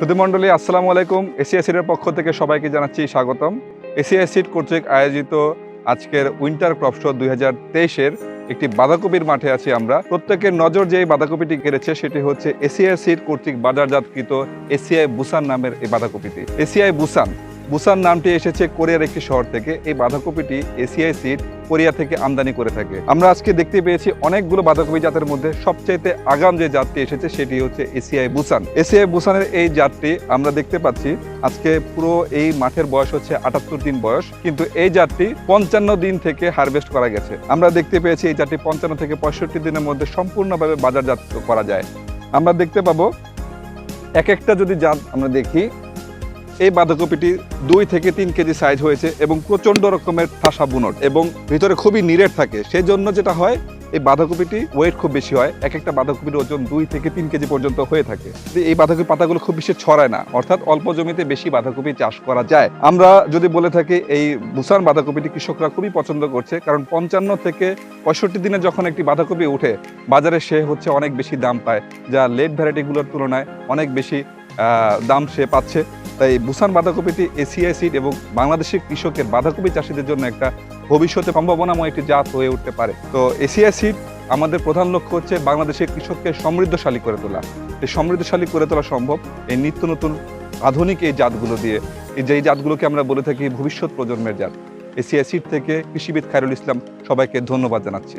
সুধীমণ্ডলী আসসালামু আলাইকুম। এসিআই সিটের পক্ষ থেকে সবাইকে জানাচ্ছি স্বাগতম। এসিআই সিট কর্তৃক আয়োজিত আজকের উইন্টার ক্রপ শো দুই হাজার তেইশের একটি বাঁধাকপির মাঠে আছি আমরা। প্রত্যেকের নজর যে বাঁধাকপিটি কেড়েছে, সেটি হচ্ছে এসিআই সিট কর্তৃক বাজারজাতকৃত এসিআই বুসান নামের এই বাঁধাকপিটি। এসিআই বুসান বুসান নামটি এসেছে কোরিয়ার একটি শহর থেকে। এই বাঁধাকপিটি এসিআই সিট কোরিয়া থেকে আমদানি করে থাকে। আমরা আজকে দেখতে পেয়েছি অনেকগুলো বাঁধাকপি জাতের মধ্যে সবচাইতে আগাম যে জাতটি এসেছে সেটি হচ্ছে এসিআই বুসান। এসিআই বুসানের এই জাতটি আমরা দেখতে পাচ্ছি আজকে পুরো এই মাঠের বয়স হচ্ছে আটাত্তর দিন বয়স, কিন্তু এই জাতটি পঞ্চান্ন দিন থেকে হারভেস্ট করা গেছে। আমরা দেখতে পেয়েছি এই জাতটি পঞ্চান্ন থেকে পঁয়ষট্টি দিনের মধ্যে সম্পূর্ণভাবে বাজারজাত করা যায়। আমরা দেখতে পাবো এক একটা যদি জাত আমরা দেখি এই বাঁধাকপিটি দুই থেকে তিন কেজি সাইজ হয়েছে এবং প্রচণ্ড রকমের ঠাসা বুনট এবং ভিতরে খুবই নিরেট থাকে। সেই জন্য যেটা হয়, এই বাঁধাকপিটি ওয়েট খুব বেশি হয়। এক একটা বাঁধাকপির ওজন দুই থেকে তিন কেজি পর্যন্ত হয়ে থাকে। এই বাঁধাকপি পাতাগুলো খুব বেশি ছড়ায় না, অর্থাৎ অল্প জমিতে বেশি বাঁধাকপি চাষ করা যায়। আমরা যদি বলে থাকি, এই বুসান বাঁধাকপিটি কৃষকরা খুবই পছন্দ করছে, কারণ পঞ্চান্ন থেকে পঁয়ষট্টি দিনে যখন একটি বাঁধাকপি উঠে, বাজারে সে হচ্ছে অনেক বেশি দাম পায়, যা লেট ভ্যারাইটিগুলোর তুলনায় অনেক বেশি দাম সে পাচ্ছে। তাই বুসান বাঁধাকপিটি এসিআই সিড এবং বাংলাদেশের কৃষকের বাঁধাকপি চাষিদের জন্য একটা ভবিষ্যতে সম্ভাবনাময় একটি জাত হয়ে উঠতে পারে। তো এসিআই সিড আমাদের প্রধান লক্ষ্য হচ্ছে বাংলাদেশের কৃষককে সমৃদ্ধশালী করে তোলা। এই সমৃদ্ধশালী করে তোলা সম্ভব, এই নিত্য নতুন আধুনিক এই জাতগুলো দিয়ে। এই যে জাতগুলোকে আমরা বলে থাকি ভবিষ্যৎ প্রজন্মের জাত। এসিআই সিড থেকে কৃষিবিদ খায়রুল ইসলাম সবাইকে ধন্যবাদ জানাচ্ছি।